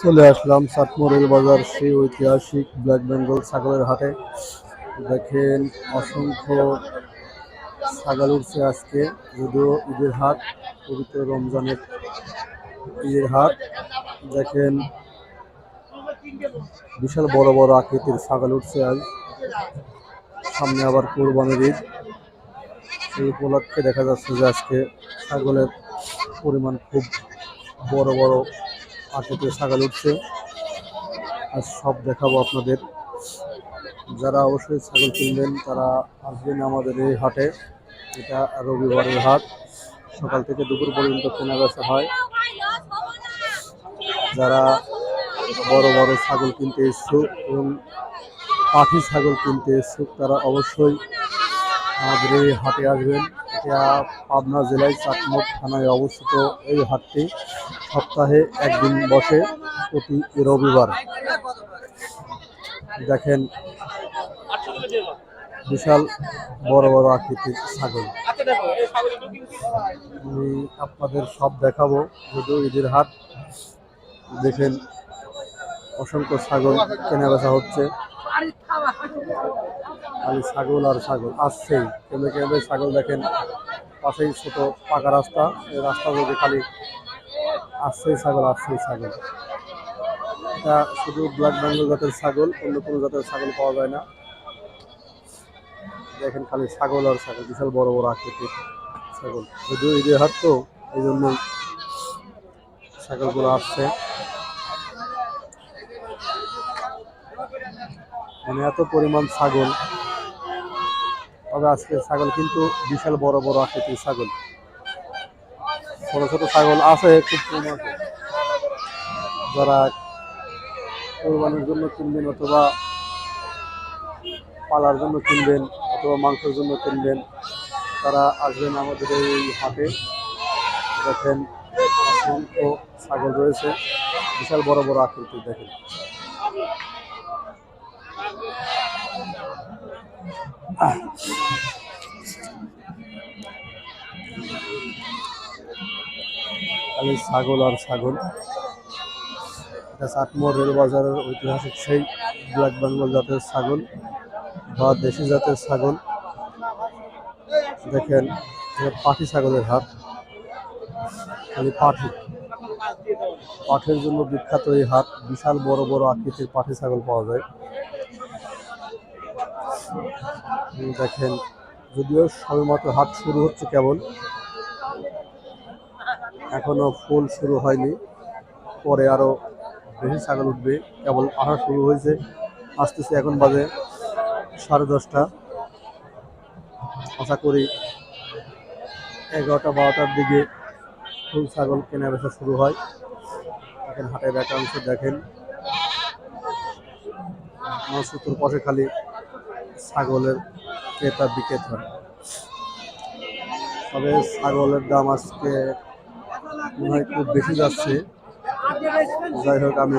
চলে আসলাম সাতমোরেল বাজার সেই ঐতিহাসিক ব্ল্যাক বেঙ্গল ছাগলের হাটে। দেখেন অসংখ্য ছাগল উঠছে আজকে, যদিও ঈদের হাট, পবিত্র রমজানের ঈদের হাট। দেখেন বিশাল বড় বড় আকৃতির ছাগল উঠছে আজ। সামনে আবার কোরবানির ঈদ। সেই উপলক্ষে দেখা যাচ্ছে যে আজকে ছাগলের পরিমাণ খুব বড় বড় আকৃতির ছাগল উঠছে। আর সব দেখাবো আপনাদের। যারা অবশ্যই ছাগল কিনবেন, তারা আসবেন আমাদের এই হাটে। এটা রবিবারের হাট। সকাল থেকে দুপুর পর্যন্ত কেনা বেচা হয়। যারা বড় বড় ছাগল কিনতে ইচ্ছুক এবং পাখি ছাগল কিনতে ইচ্ছুক, তারা অবশ্যই আমাদের এই হাটে আসবেন। এটা পাবনা জেলায় চাটমোট থানায় অবস্থিত এই হাটটি। সপ্তাহে একদিন বসে প্রতি রবিবার। দেখেন বিশাল বড় বড় আকৃতির ছাগল। আমি আপনাদের সব দেখাবো, যদিও ঈদের হাট। দেখেন অসংখ্য ছাগল কেনা বেচা হচ্ছে। খালি ছাগল আর ছাগল আসছেই। কেমনে কেমনে ছাগল দেখেন, পাশেই ছোট পাকা রাস্তা। এই রাস্তা থেকে খালি আসছেই ছাগল আসছেই ছাগল। এটা শুধু ব্ল্যাক বেঙ্গল জাতের ছাগল, অন্য কোনো জাতের ছাগল পাওয়া যায় না। দেখেন খালি ছাগল আর ছাগল, বিশাল বড় বড় আকৃতির ছাগল। যদিও ঈদের হাট তো এই জন্য ছাগলগুলো আসছে। মানে এত পরিমাণ ছাগল। তবে আজকে ছাগল কিন্তু বিশাল বড় বড় আকৃতির ছাগল। ছোট ছোট ছাগল আছে খুব কম আছে। যারা কোরবানির জন্য কিনবেন অথবা পালার জন্য কিনবেন অথবা মাংসের জন্য কিনবেন, তারা আসবেন আমাদের এই হাটে। দেখেন, অসংখ্য ছাগল রয়েছে, বিশাল বড় বড় আকৃতির, দেখেন। খালি ছাগল আর ছাগল। এটা চাটমোর রেল বাজারের ঐতিহাসিক সেই ব্ল্যাক বেঙ্গল জাতের ছাগল বা দেশি জাতের ছাগল। দেখেন পাটি ছাগলের হাট খালি পাঠি। পাঠের জন্য বিখ্যাত এই হাট বিশাল বড় বড় আকৃতির পাঠি ছাগল পাওয়া যায়। দেখেন, যদিও সবেমাত্র হাট শুরু হচ্ছে কেবল এখনও ফুল শুরু হয়নি। পরে আরও বেশি ছাগল উঠবে। কেবল আসা শুরু হয়েছে। আসতেছে এখন বাজে সাড়ে দশটা। আশা করি এগারোটা বারোটার দিকে ফুল ছাগল কেনা বেচা শুরু হয়। এখন হাটের একাংশ দেখেন। আমার সুতোর পাশে খালি ছাগলের ক্রেতা বিক্রেতা। তবে ছাগলের দাম আজকে মনে হয় খুব বেশি যাচ্ছে। যাই হোক, আমি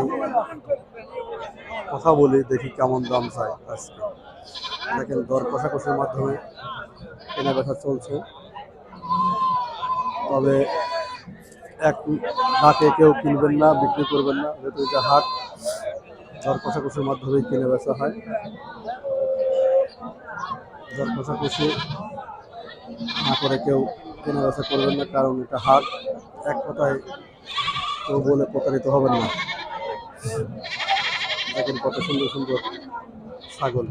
কথা বলি, দেখি কেমন দাম চাই আজকে। দেখেন, দর কষাকষির মাধ্যমে কেনা বেচা চলছে। তবে এক হাটে কেউ কিনবেন না, বিক্রি করবেন না, যেহেতু এটা হাট, দর কষাকষির মাধ্যমেই কেনা বেচা হয়। দর কষাকষি না করে কেউ কেনা বেচা করবেন না, কারণ এটা হাট এক কথায় কেউ বলে প্রতারিত হবেন না। দেখেন কত সুন্দর সুন্দর ছাগল।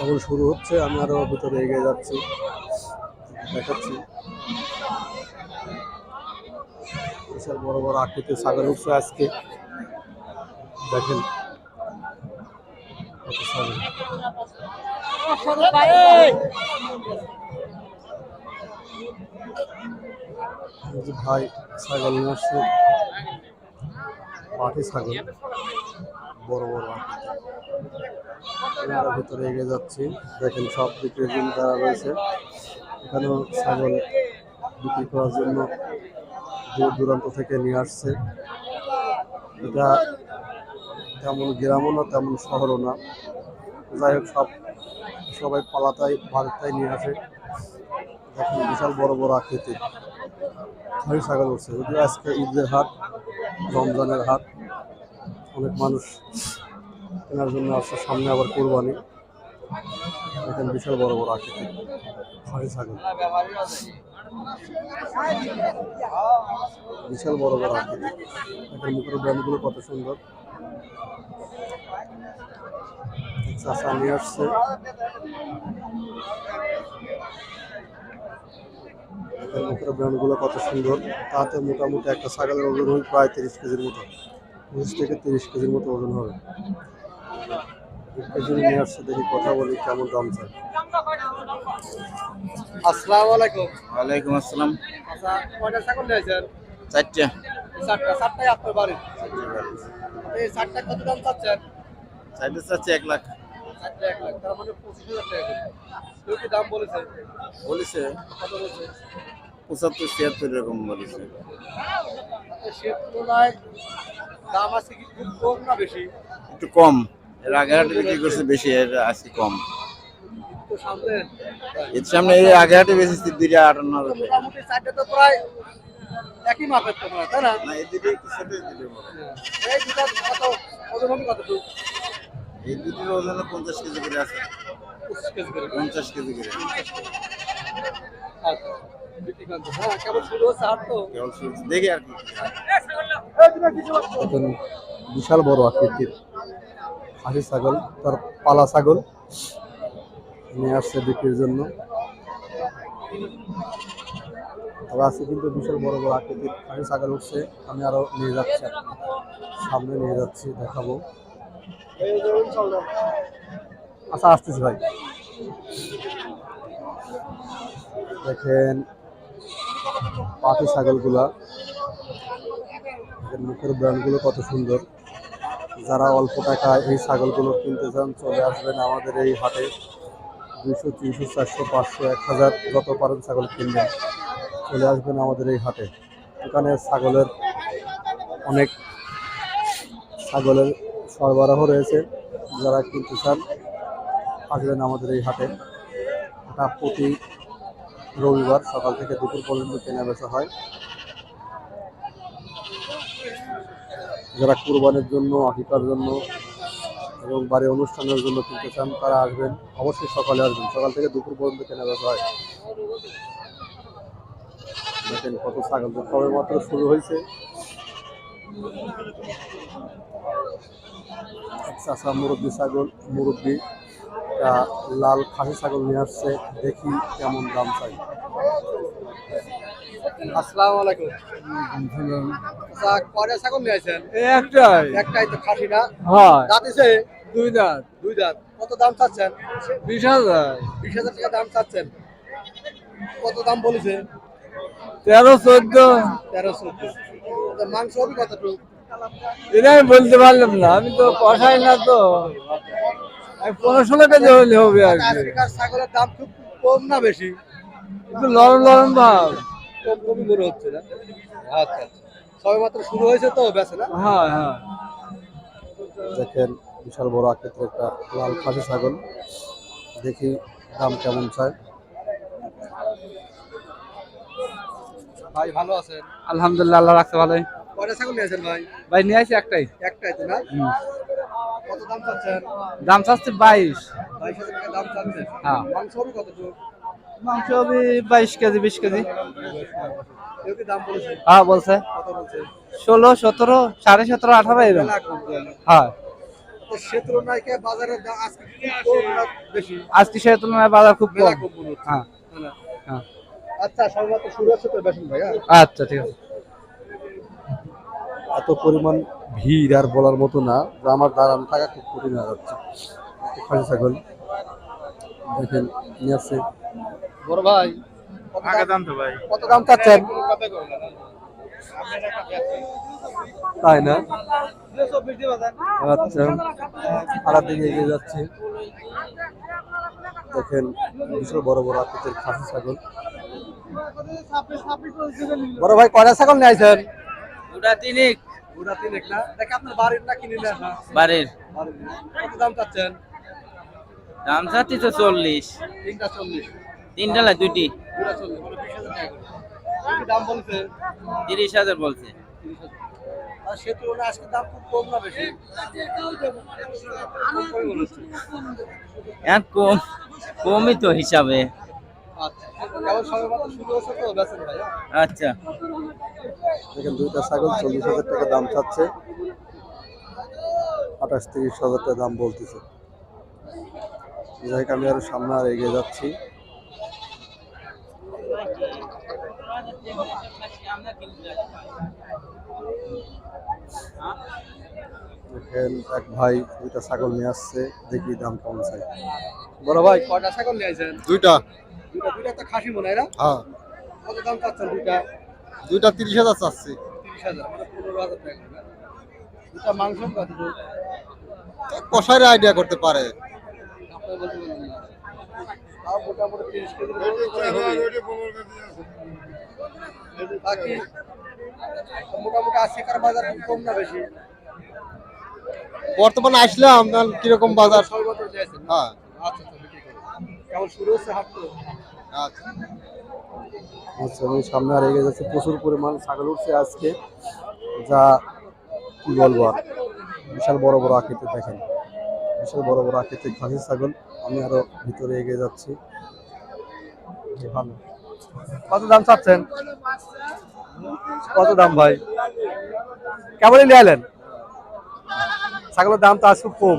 এখন শুরু হচ্ছে, আমি আরও ভিতরে এগিয়ে যাচ্ছি, দেখাচ্ছি। বিশাল বড় বড় আকৃতির ছাগল উঠছে আজকে। দেখেন কত ছাগল। যে ভাই ছাগল নিয়ে আসছে। পাটি ছাগল। বড় বড়। ভিতরে এগিয়ে যাচ্ছি। দেখেন সব বিক্রির জন্য যারা রয়েছে। এখানেও ছাগল বিক্রি করার জন্য দূর দূরান্ত থেকে নিয়ে আসছে। এটা তেমন গ্রামও না, তেমন শহরও না। যাই হোক, সব সবাই পালাতাই বাড়িটাই নিয়ে আসে। দেখেন বিশাল বড় বড় আকৃতির খালি ছাগল উঠছে। যদিও আজকে ঈদের হাট, রমজানের হাট। অনেক মানুষ কেনার জন্য আসছে, সামনে আবার কোরবানি। দেখেন বিশাল বড় বড় আকৃতি। খাসি ছাগল। বিশাল বড় বড় আকৃতি। দেখেন মুখের ব্র্যান্ডগুলো কত সুন্দর। চাষা নিয়ে আসছে। দেখেন মুখের ব্র্যান্ডগুলো কত সুন্দর। তাতে মোটামুটি একটা ছাগলের ওজন হবে প্রায় তিরিশ কেজির মতো। পঁচিশ থেকে তিরিশ কেজির মতো ওজন হবে। এই জন্য নিয়ে আসছে দেখি কথা বলি কেমন দাম চাই? আসসালামু আলাইকুম। ওয়ালাইকুম আসসালাম। আচ্ছা কয়টা ছাগল নিয়েছেন? চারটা। চারটা চারটাই আপনার বাড়ি এই চারটা কত দাম চাচ্ছেন? চারটে চাচ্ছে এক লাখ। এক লাখ তার মানে পঁচিশ হাজার টাকা কেউ কি দাম বলেছে। বলেছে কত বলছে পঁচাত্তর ছিয়াত্তর এরকম বলেছে। সে তুলনায় দাম আছে কি খুব কম না বেশি একটু কম। এর আগে হাটে বিক্রি করছে বেশি এর আজকে কম। এর সামনে এই আগে হাটে বেশি দুইটা আটান্ন তো মোটামুটি চারটা তো প্রায় একই মাপের তো প্রায়, তাই না এই দুটো একটু ছোট। এই দুটা কত ওজন হবে কতটুকু? এই দুটোর ওজন পঞ্চাশ কেজি করে আছে। পঁচিশ কেজি করে। পঞ্চাশ কেজি করে। আচ্ছা। হ্যাঁ। দেখি আর বিশাল বড় আকৃতির খাসি ছাগল তার পালা ছাগল নিয়ে আসছে বিক্রির জন্য। তবে আজকে কিন্তু বিশাল বড় বড় আকৃতির খাসি ছাগল উঠছে। আমি আরও নিয়ে যাচ্ছি। সামনে নিয়ে যাচ্ছি দেখাবো। আচ্ছা আসতেছি ভাই। দেখেন পাতি ছাগলগুলা মুখের ব্র্যান্ডগুলো কত সুন্দর। যারা অল্প টাকায় এই ছাগলগুলো কিনতে চান, চলে আসবেন আমাদের এই হাটে। দুইশো, তিনশো, চারশো, পাঁচশো, এক হাজার যত পারেন ছাগল কিনবেন। চলে আসবেন আমাদের এই হাটে। এখানে ছাগলের অনেক ছাগলের সরবরাহ রয়েছে যারা কিনতে চান আসবেন আমাদের এই হাটে। এটা প্রতি রবিবার সকাল থেকে দুপুর পর্যন্ত কেনা বেচা হয়। যারা কুরবানের জন্য, আকিকার জন্য এবং বাড়ি অনুষ্ঠানের জন্য কিনতে চান, তারা আসবেন। অবশ্যই সকালে আসবেন। সকাল থেকে দুপুর পর্যন্ত কেনা বেচা হয়। দেখেন কত ছাগল। সবে মাত্র শুরু হয়েছে। চাষা মুরব্বী ছাগল মুরব্বী। লাল খাসি ছাগল নিয়ে আসছে দেখি কেমন দাম চাই। আসসালামু আলাইকুম। আচ্ছা কয়টা ছাগল নিয়ে আসেন একটাই। একটাই তো খাসি না? হয়। দাঁত দুই দাঁত। দুই দাঁত। কত দাম চাচ্ছেন? বিশ হাজার। বিশ হাজার টাকা দাম চাচ্ছেন। কত দাম বলেছে? তেরো চোদ্দ। তেরো চোদ্দ। মাংস হবে কতটুকু? এটা আমি বলতে পারলাম না আমি তো কষাই না তো। পনেরো ষোলো কেজি হলে হবে আর কি। ছাগলের দাম খুব কম না বেশি? একটু লরম লরম ভাব। কম কমই মনে হচ্ছে না? আচ্ছা আচ্ছা। সবে মাত্র শুরু হয়েছে তো বেছে না? হ্যাঁ হ্যাঁ। দেখেন বিশাল বড় আকৃতির একটা লাল খাসি ছাগল। দেখি দাম কেমন চায়। ভাই ভালো আছেন? আলহামদুলিল্লাহ আল্লাহ রাখছে ভালোই। কয়টা ছাগল নিয়েছেন ভাই? ভাই নিয়ে আসি একটাই। একটাই তো না? কত দাম চাচ্ছেন? দাম চাচ্ছে বাইশ। বাইশ হাজার টাকা দাম চাচ্ছেন হ্যাঁ। মাংস হবে কতটুকু? মাংস হবে বাইশ কেজি বিশ কেজি। হ্যাঁ বলছে। ষোলো সতেরো সাড়ে সতেরো আঠারো এরকম। হ্যাঁ আজকে সে তুলনায় বাজার খুব কম। হচ্ছে। হ্যাঁ। হ্যাঁ। আচ্ছা সর্বত্র শুরু হচ্ছে তো বেশন ভাই হ্যাঁ? আচ্ছা ঠিক আছে। এত পরিমাণ ভিড় আর বলার মতো না যে আমার দাঁড়ানো থাকা খুব কঠিন হয়ে যাচ্ছে। খাসি ছাগল দেখেন নিয়ে আসছে বড় ভাই কত দাম- দাম তো ভাই। কত দাম চাচ্ছেন? তাই না? আচ্ছা আর দিকে এগিয়ে যাচ্ছে। দেখেন বিশাল বড় বড় আকৃতির খাসি ছাগল। বড় ভাই কয়টা ছাগল নিয়ে আইছেন? ওটা তিনিক। তিনেক না? দেখে আপনার বাড়ির না কিনে আসা বাড়ির। কত দাম চাচ্ছেন? দাম চাচ্ছি তো চল্লিশ। তিনটা চল্লিশ। তিনটা না দুটি দাম বলছে তিরিশ হাজার বলছে। আর সে তুলনায় আজকে দাম খুব কম না বেশি? কম? কমই তো হিসাবে। আচ্ছা ভাই আচ্ছা। দেখেন দুইটা ছাগল চল্লিশ হাজার টাকা দাম চাচ্ছে। আঠাশ তিরিশ হাজার টাকা দাম বলতেছে। যাই আমি আরও সামনে আর এগিয়ে যাচ্ছি। দেখেন এক ভাই দুইটা ছাগল নিয়ে আসছে দেখি দাম কেমন চাই। বড় ভাই কয়টা ছাগল নিয়ে আসছেন দুইটা। দুইটা খাসি মনে হয় না? হ্যাঁ। কত দাম চাচ্ছেন দুইটা? দুইটা তিরিশ হাজার চাচ্ছি। তিরিশ হাজার মানে পনেরো হাজার টাকা করে। মাংস কত দূর? আইডিয়া করতে পারে। আপনারা বলতে পারবেন না। তাও মোটামুটি তিরিশ কেজির বাকি মোটামুটি আশিকার বাজার খুব কম না বেশি? বর্তমানে আসলাম কীরকম বাজার? হ্যাঁ। আচ্ছা। কেমন শুরু হচ্ছে হাট তো? আচ্ছা আমি সামনে আর এগিয়ে যাচ্ছি। প্রচুর পরিমাণ ছাগল উঠছে আজকে। যা কি বলব আর? বিশাল বড় বড় আকৃতি, দেখেন। বিশাল বড় বড় আকৃতি খাসি ছাগল। আমি আরও ভিতরে এগিয়ে যাচ্ছি। ভালো। কত দাম চাচ্ছেন? কত দাম ভাই? কেমনই নিয়ে এলেন? ছাগলের দাম তো আজ খুব কম।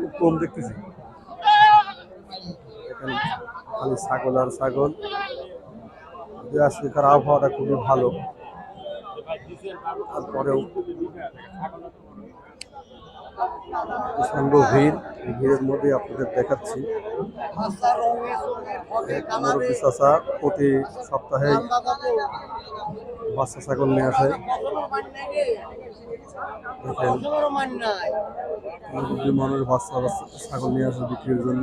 খুব কম দেখতেছি। খালি ছাগল আর ছাগল। যে আজকের আবহাওয়াটা খুবই ভালো। তারপরেও প্রচণ্ড ভিড় ভিড়ের মধ্যে আপনাদের দেখাচ্ছি। মুরব্বী চাচা প্রতি সপ্তাহে বাচ্চা ছাগল নিয়ে আসে। দেখেন মুরব্বী মানুষ বাচ্চা ছাগল নিয়ে আসে বিক্রির জন্য।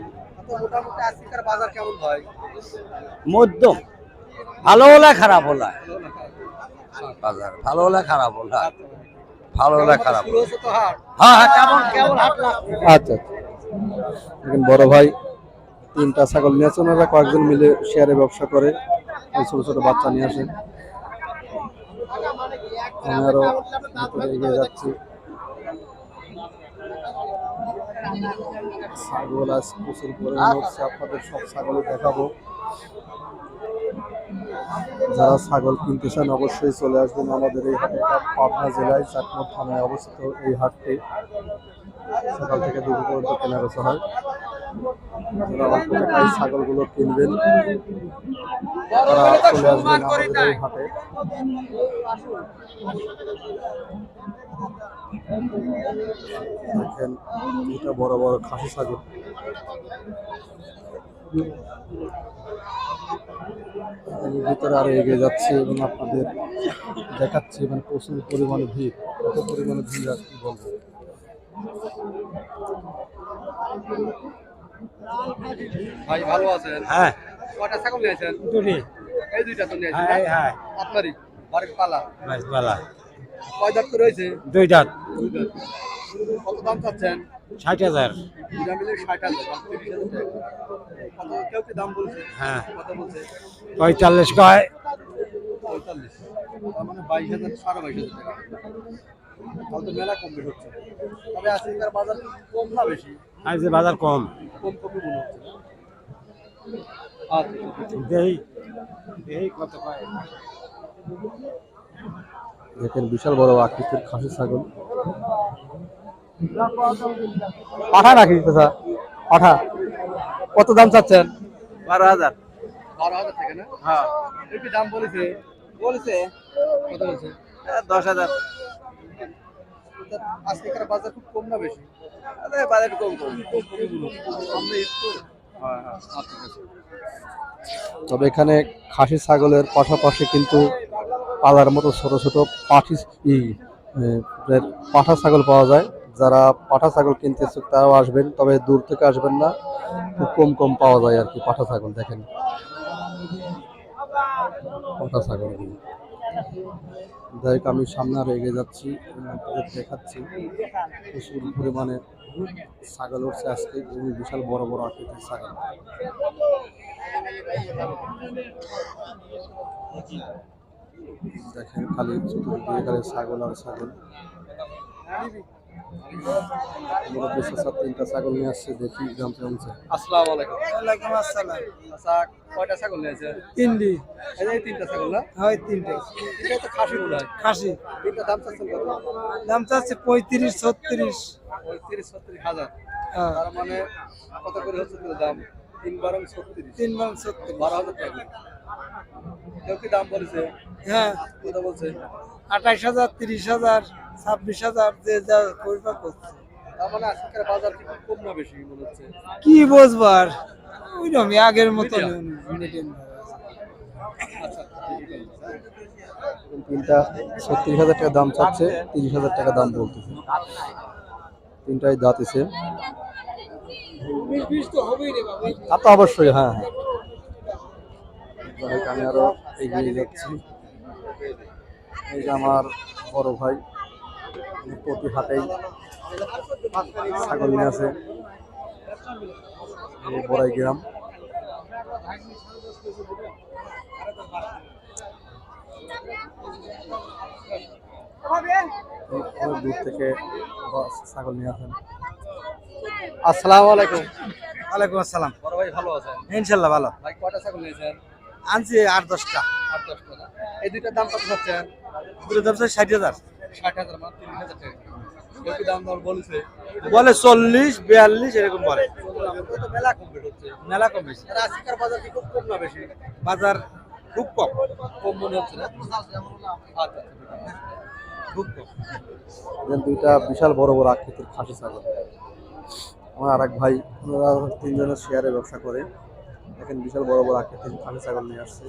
তো মোটামুটি আজকের বাজার কেমন ভাই মধ্যম। ভালো হলে খারাপ হলে। বাজার ভালো হলে খারাপ হলে। ভালো হলে খারাপ হ্যাঁ হ্যাঁ কেমন? কেমন হাঁটলা আচ্ছা দেখেন বড় ভাই তিনটা ছাগল নিয়ে আসে ওনারা কয়েকজন মিলে শেয়ারে ব্যবসা করে। এই ছোট ছোট বাচ্চা নিয়ে আসেন। আমি আরও যাচ্ছি। ছাগল আজ প্রচুর পরিমাণ হচ্ছে আপনাদের সব ছাগল দেখাবো। যারা ছাগল কিনতে চান অবশ্যই চলে আসবেন আমাদের এই হাটে, পাবনা জেলায় চাটমোট থানায় অবস্থিত এই হাটটি। সকাল থেকে দুপুর পর্যন্ত কেনা বেচা হয়। ছাগলগুলো কিনবেন, তারা চলে আসবেন আমাদের এই হাটে। দেখেন এটা বড় বড় খাসি ছাগল। ভিতরে আরও এগিয়ে যাচ্ছি এবং আপনাদের দেখাচ্ছি মানে প্রচুর পরিমাণে ভিড়। কত পরিমাণে ভিড় আর কি বলব? ভাই ভালো আছেন? হ্যাঁ। কয়টা ছাগল নিয়েছেন? দুটি। এই দুইটা তো নিয়েছেন হ্যাঁ হ্যাঁ। আপনারই বাড়ির পালা। বেলা কয় দাঁত করে হয়েছে? দুই দাঁত কত দাম চাচ্ছেন? ষাট হাজার। হ্যাঁ। পঁয়তাল্লিশ কয়? তবে বাজার কম বেশি? বাজার কম। আচ্ছা দেই কত কয়? দেখেন বিশাল বড় আকৃতির খাসি ছাগল। পাঠা রাখি চাচা? পাঠা। কত দাম চাচ্ছেন? বারো হাজার। বারো হাজার টাকা না? হ্যাঁ। এই দাম বলেছে। বলছে? কত বলছে? দশ হাজার। আজকের বাজার খুব কম না বেশি? বাজার কম কম। সামনে ঈদ তো। তবে এখানে খাসি ছাগলের পাশাপাশি কিন্তু পালার মতো ছোট ছোট পাঠি পাঠা ছাগল পাওয়া যায়। যারা পাঠা ছাগল কিনতে ইচ্ছুক তারাও আসবেন তবে দূর থেকে আসবেন না। খুব কম কম পাওয়া যায় আর কি পাঠা ছাগল দেখেন। পাঠা ছাগল যাই হোক, আমি সামনে আরও এগিয়ে যাচ্ছি দেখাচ্ছি। প্রচুর পরিমাণে ছাগল উঠছে আজকে বিশাল বড় বড় আকৃতির ছাগল। দেখেন খালি চতুর্দিকে খালি ছাগল আর ছাগল। তিনটা ছাগল নিয়ে আসছে দেখি দাম কেমন চাই আলাইকুম। আসসালাম। আচ্ছা কয়টা ছাগল নিয়েছে তিনটি। এই তিনটা ছাগল না? হয় তিনটে। এটা তো খাসি মনে হয়। খাসি। তিনটা দাম চাচ্ছেন কত? দাম চাচ্ছে পঁয়ত্রিশ ছত্রিশ। পঁয়ত্রিশ ছত্রিশ হাজার। তার মানে কত করে হচ্ছে দাম? তিন বারং ছত্রিশ। তিন বারং ছত্রিশ। বারো হাজার টাকা। কেউ কি দাম বলেছে? হ্যাঁ। কত বলছে? আঠাইশ হাজার তিরিশ হাজার ছাব্বিশ হাজার যে যা পরিমাণ করছে। তার মানে আজকের বাজার কি কম না বেশি মনে হচ্ছে? কি বুঝবার ওইরকমই আগের মতো আচ্ছা তিনটা ছত্রিশ হাজার টাকা দাম চাচ্ছে তিরিশ হাজার টাকা দাম বলতেছে। তিনটাই দাঁতিছে তা তো অবশ্যই হ্যাঁ হ্যাঁ। যাই আমি আরও এগিয়ে যাচ্ছি। এই যে আমার বড় ভাই প্রতি হাটেই ছাগল নিয়ে আছে বড়াই গ্রাম। অনেক দূর থেকে ছাগল নিয়ে আসেন। আসসালামু আলাইকুম। ওয়ালাইকুম আসসালাম। বড় ভাই ভালো আছেন? ইনশাল্লাহ ভালো। ভাই কয়টা ছাগল নিয়েছেন? আনছি আট দশটা। আট এই দুইটার দাম কত চাচ্ছেন দাম ষাট হাজার। ষাট হাজার মান তিরিশ হাজার টাকা। দাম দর বলেছে? বলে চল্লিশ বিয়াল্লিশ এরকম বলে। মেলা কম হচ্ছে। মেলা কম বেশি। আজকের বাজার কি খুব কম না বেশি? বাজার খুব কম। কম মনে হচ্ছে না? আচ্ছা আচ্ছা। খুব কম। দুইটা বিশাল বড় বড় আকৃতির খাসি ছাগল। আমার আর এক ভাই ওনারা তিনজনের শেয়ারে ব্যবসা করে। দেখেন বিশাল বড় বড় আকৃতির খাসি ছাগল নিয়ে আসছে।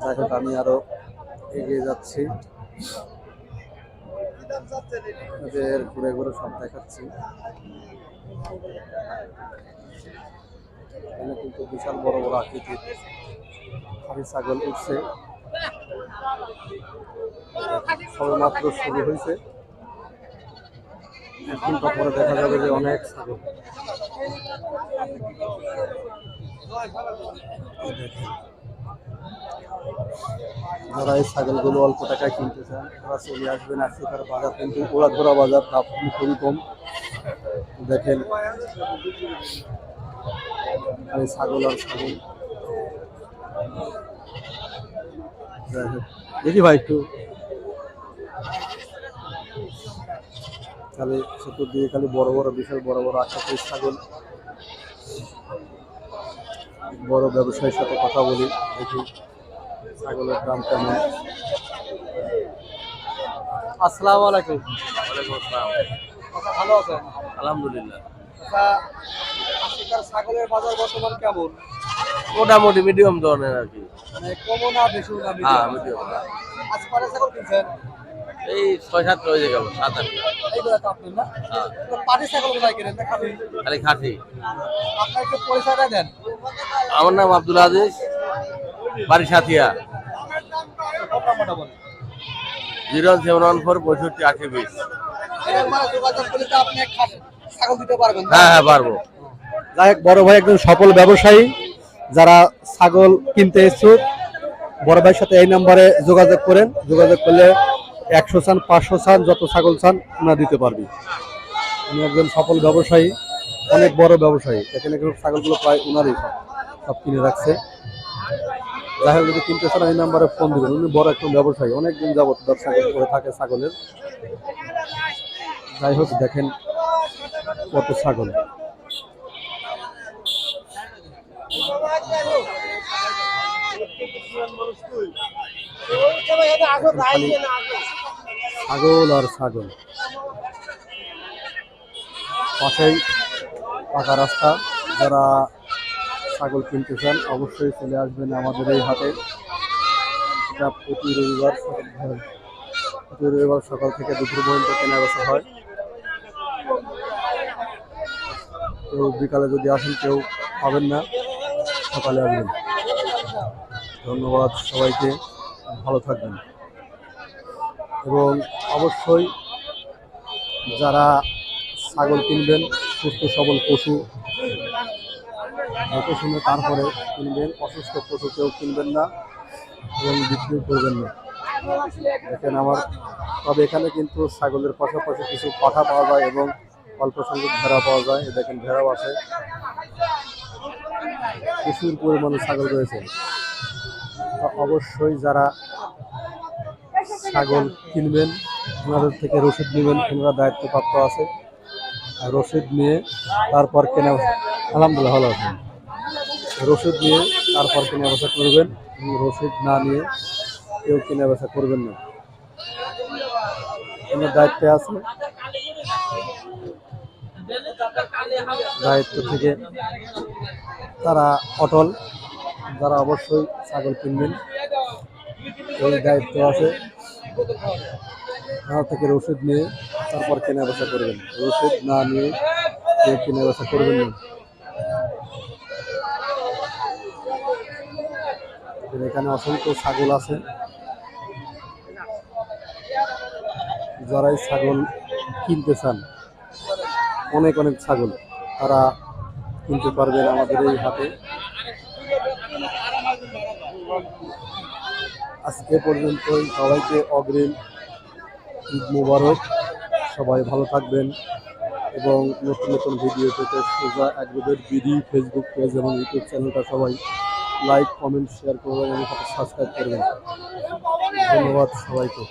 যাই হোক আমি আরও এগিয়ে যাচ্ছি। ঘুরে ঘুরে সব দেখাচ্ছি। এখানে কিন্তু বিশাল বড় বড় আকৃতির খাসি ছাগল উঠছে। সবে মাত্র শুরু হয়েছে। এখন দেখা যাবে যে অনেক ছাগল। যারা এই ছাগলগুলো অল্প টাকায় কিনতে চান, তারা চলে আসবেন আজকের বাজার কিন্তু ওরা ঘোরা বাজার দাম খুবই কম। দেখেন ছাগল আর ছাগল। দেখি ভাই একটু। খালি চতুর্দিকে খালি বড় বড়, বিশাল বড় বড় আকৃতির ছাগল। বড় ব্যবসায়ীর সাথে কথা বলি দেখি ছাগলের দাম কেমন। আসসালামু আলাইকুম। ভালো আছেন? আলহামদুলিল্লাহ। আচ্ছা ছাগলের বাজার বর্তমান কেমন? মোটামুটি মিডিয়াম ধরনের আর কি। মানে কমও না বেশিও না হ্যাঁ মিডিয়াম আজ ছাগল কিনছেন? এই ছয় সাত হয়ে গেল সাত না? হ্যাঁ। খালি খাসি আমার নাম আব্দুল আজিজ বাড়ি Sathia. Zero seven one four পঁয়ষট্টি আশি বিশ। মানে হ্যাঁ হ্যাঁ পারব। যাই হোক বড় ভাই একজন সফল ব্যবসায়ী। যারা ছাগল কিনতে ইচ্ছুক বড় ভাইয়ের সাথে এই নাম্বারে যোগাযোগ করেন। যোগাযোগ করলে একশো চান, পাঁচশো চান, যত ছাগল চান ওনা দিতে পারবি। উনি একজন সফল ব্যবসায়ী, অনেক বড় ব্যবসায়ী। এখানে কিন্তু ছাগলগুলো প্রায় ওনারই সব কিনে রাখছে। যাই হোক, যদি কিনতে চান, এই নাম্বারে ফোন দিবেন। উনি বড় একজন ব্যবসায়ী অনেক দিন যাবত ব্যবসা করে থাকে ছাগলের। যাই হোক, দেখেন কত ছাগল। খালি ছাগল আর ছাগল। পাশেই পাকা রাস্তা, যারা ছাগল কিনতে চান অবশ্যই চলে আসবেন আমাদের এই হাটে। হাটটা প্রতি রবিবার প্রতি রবিবার সকাল থেকে দুপুর পর্যন্ত কেনা বেচা হয়। কেউ বিকালে যদি আসেন, কেউ পাবেন না। সকালে আসবেন। ধন্যবাদ সবাইকে। ভালো থাকবেন। এবং অবশ্যই যারা ছাগল কিনবেন, সুস্থ সবল পশু শুনে তারপরে কিনবেন, অসুস্থ পশু কেউ কিনবেন না এবং বিক্রি করবেন না। দেখেন আমার, তবে এখানে কিন্তু ছাগলের পাশাপাশি কিছু পাঠা পাওয়া যায় এবং অল্প সংখ্যক ভেড়া পাওয়া যায়। দেখেন ভেড়াও আছে। প্রচুর পরিমাণে ছাগল রয়েছে। অবশ্যই যারা ছাগল কিনবেন, ওনাদের থেকে রসিদ নেবেন, ওনারা দায়িত্বপ্রাপ্ত আছে। আর রসিদ নিয়ে তারপর কেনা, আলহামদুলিল্লাহ ভালো আছেন রসিদ নিয়ে তারপর কেনা বেচা করবেন, রসিদ না নিয়ে কেউ কেনা বেচা করবেন না। ওনার দায়িত্বে আছে। দায়িত্ব থেকে তারা অটল, যারা অবশ্যই ছাগল কিনবেন, এই দায়িত্ব আছে। তার থেকে ওষুধ নিয়ে তারপর কেনা বেচা করবেন। ওষুধ না নিয়ে কেউ কেনা বেচা করবেন না। এখানে অসংখ্য ছাগল আছে। যারাই ছাগল কিনতে চান, অনেক অনেক ছাগল তারা কিনতে পারবেন আমাদের এই হাটে। আজকে পর্যন্তই সবাইকে অগ্রিম ঈদ মুবারক। সবাই ভালো থাকবেন এবং নতুন নতুন ভিডিও পেতে সোজা একবারের বিডি ফেসবুক পেজ এবং ইউটিউব চ্যানেলটা সবাই লাইক কমেন্ট শেয়ার করবেন এবং সাবস্ক্রাইব করবেন। ধন্যবাদ সবাইকে।